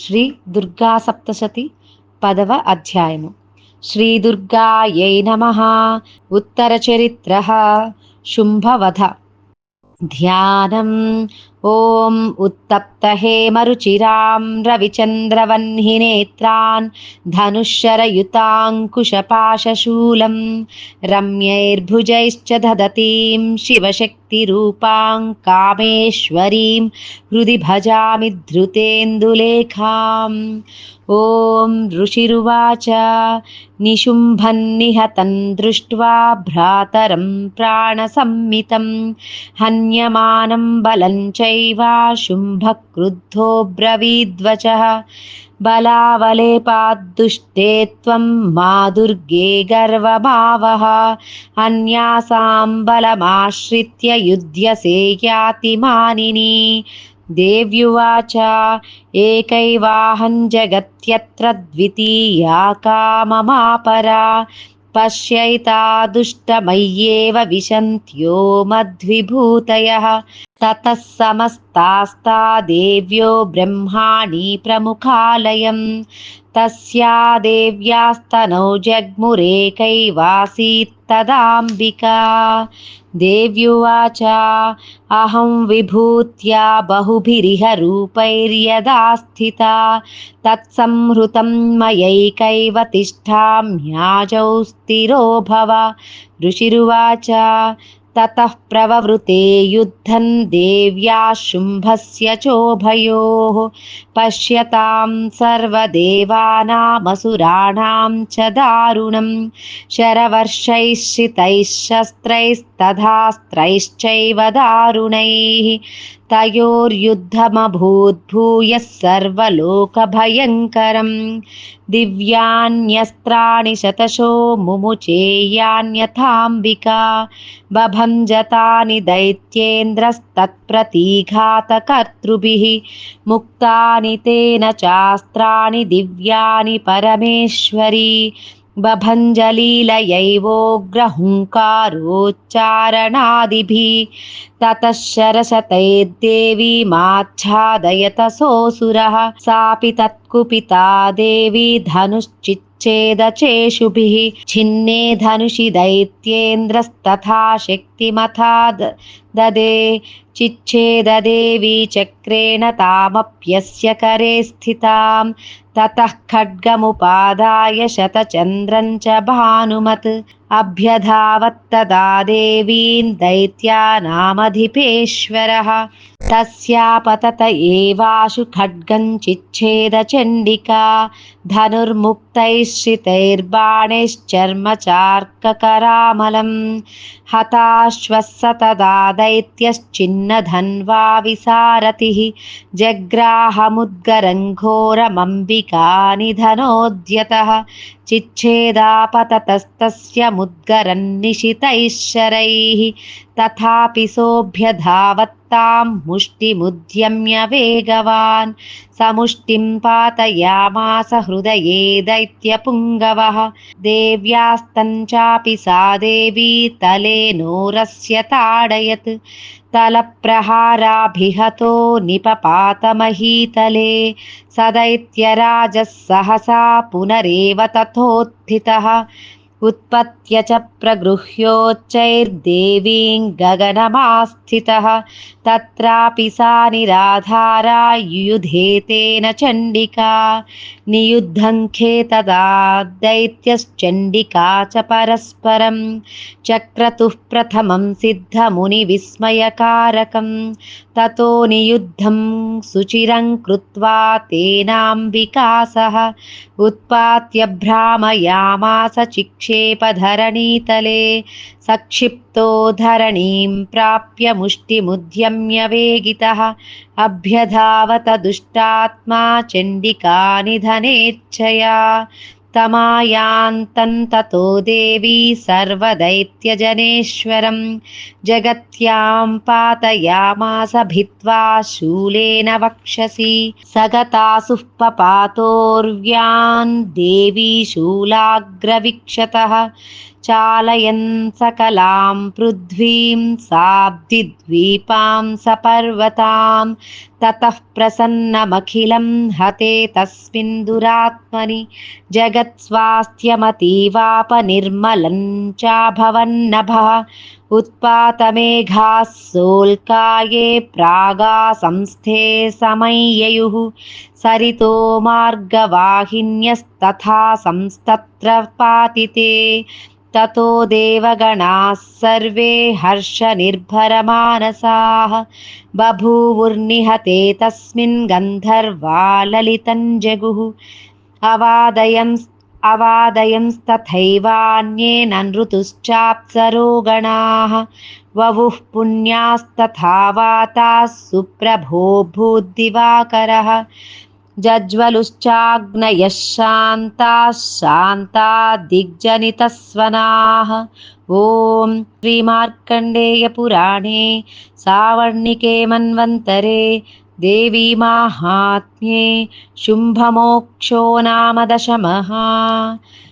శ్రీ దుర్గా సప్తశతి పదవ అధ్యాయము. శ్రీ దుర్గాయై నమ. ఉత్తర చరిత్ర. శుంభవధ. ధ్యానం. ॐ उत्तप्तहेमरुचिरां रविचन्द्रवह्निनेत्रान् धनुश्शरयुताङ्कुशपाशशूलं रम्यैर्भुजैश्च दधतीं शिवशक्तिरूपां कामेश्वरीं हृदि भजामि धृतेन्दुलेखाम्। ॐ ऋषिरुवाच, निशुम्भन्निहतं दृष्ट्वा भ्रातरं प्राणसम्मितं हन्यमानं बलं शुम्भक्रुद्धो ब्रवीद्वचः। बलावलेपाद्दुष्टे त्वं मा दुर्गे गर्वमावह अन्यासां बलमाश्रित्य युध्यसे यातिमानिनी। देव्युवाच, एकैवाहं जगत्यत्र द्वितीया काममापरा। पश्यैता दुष्टमय्येव विशन्त्यो मद्विभूतयः। ततः समस्तास्ता देव्यो ब्रह्माणि प्रमुखालयम्। तस्या देव्यास्तनौ जग्मुरेकैवासीत्तदाम्बिका देव्युवाच, अहं विभूत्या बहुभिरिह रूपैर्यदा स्थिता। तत्संहृतं मयैकैव तिष्ठाम्याजौ स्थिरो भव। ऋषिरुवाच ततः प्रववृते युद्धं देव्या शुम्भस्य चोभयोः। पश्यतां सर्वदेवानामसुराणां च दारुणं। शरवर्षैश्रितैः शस्त्रैस्तथास्त्रैश्चैव दारुणैः तयोर्युद्धमभूद्भूयः सर्वलोकभयङ्करम् दिव्यान्यस्त्राणि शतशो मुमुचेयान्यथाम्बिका बभञ्जतानि दैत्येन्द्रस्तत्प्रतीघातकर्तृभिः मुक्तानि तेन चास्त्राणि दिव्यानि परमेश्वरी बभञ्जलीलयैवोग्रहुङ्कारोच्चारणादिभिः ततः शरशतैर्देवी माच्छादयतसोऽसुरः सापि तत्कुपिता देवी धनुश्चिच्छेदचेषुभिः छिन्ने धनुषि दैत्येन्द्रस्तथा शक्तिमथा ददे चिच्छेददेवी चक्रेण तामप्यस्य करे स्थितां ततः खड्गमुपादाय शतचन्द्रं च भानुमत् अभ्यधावत्तदा देवीं दैत्यानामधिपेश्वरः। तस्यापतत एवाशु खड्गं चिच्छेदचण्डिका धनुर्मुक्तैः श्रितैर्बाणैश्चर्मचार्ककरामलं हताश्वः तदा दैत्यश्चिन्नधन्वा विसारथिः जग्राहमुद्गरं घोरमम्बिकानिधनोद्यतः चिच्छेदापततस्तस्य मुद्गरन्निशितैः शरैः तथापि सोऽभ्यधावत्तां मुष्टिमुद्यम्य वेगवान्। समुष्टिं पातयामास हृदये दैत्यपुङ्गवः। देव्यास्तञ्चापि सा देवी तलेनोरस्य ताडयत्। तलप्रहाराभिहतो निपपातमहीतले। स दैत्यराजः सहसा पुनरेव तथोत्थितः। उत्पत्य च प्रगृह्योच्चैर्देवीं गगनमास्थितः तत्रापि सा निराधारा युयुधेतेन चण्डिका नियुद्धङ्खे तदा दैत्यश्चण्डिका च परस्परं चक्रतुः प्रथमं सिद्धमुनिविस्मयकारकं ततो नियुद्धं सुचिरं कृत्वा तेनाम्बिका सह उत्पात्य भ्रामयामास चिक्षेपधरणीतले सक्षिप्तो धरणीं प्राप्य मुष्टिमुद्यम्य वेगितः। अभ्यधावत दुष्टात्मा चण्डिकानिधनेच्छया तमायान्तं ततो देवी सर्वदैत्यजनेश्वरं जगत्यां पातयामास भित्त्वा शूलेन वक्षसि। सगतासुः पपातोर्व्यान् देवी शूलाग्रवीक्षतः। चालयन् सकलां पृथ्वीं साब्धिद्वीपां सपर्वतां ततः प्रसन्नमखिलं हते तस्मिन् दुरात्मनि जगत्स्वास्थ्यमतीवापनिर्मलं चाभवन्नभः उत्पातमेघाः सोल्काये प्रागासंस्थे समय्ययुः सरितो मार्गवाहिन्यस्तथा संस्तत्र पातिते ततो देवगणाः सर्वे हर्षनिर्भरमानसाः। बभूवुर्निहते तस्मिन् गन्धर्वा ललितं जगुः अवादयं अवादयंस्तथैवान्येन नृतुश्चाप्सरो गणाः ववुः पुण्यास्तथा वाताः सुप्रभो भूद्दिवाकरः जज्वलुश्चाग्नयः शान्ताः शान्ता दिग्जनितस्वनाः ॐ श्रीमार्कण्डेयपुराणे सावर्णिके मन्वन्तरे देवीमाहात्म्ये शुम्भमोक्षो नाम दशमः